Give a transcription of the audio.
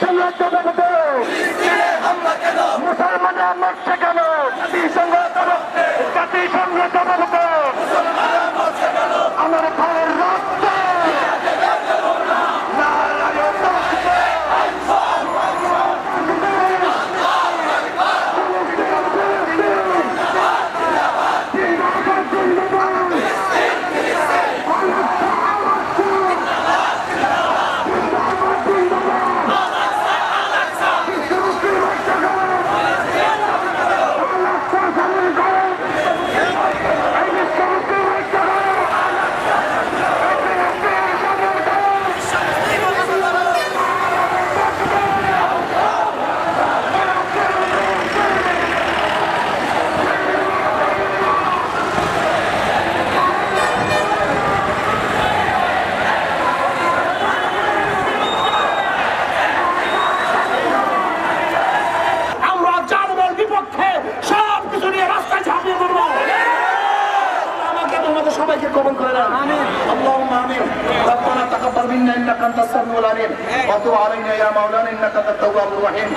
জাতিসংঘ তদন্ত মুসলমানরা মরছে কেন জাতিসংঘ তদন্ত আমার নারায়ণ রক্ত। কবল করে না اللهم امين ربنا تقبل منا انك انت السميع العليم وتب علينا يا مولانا انك انت التواب الرحيم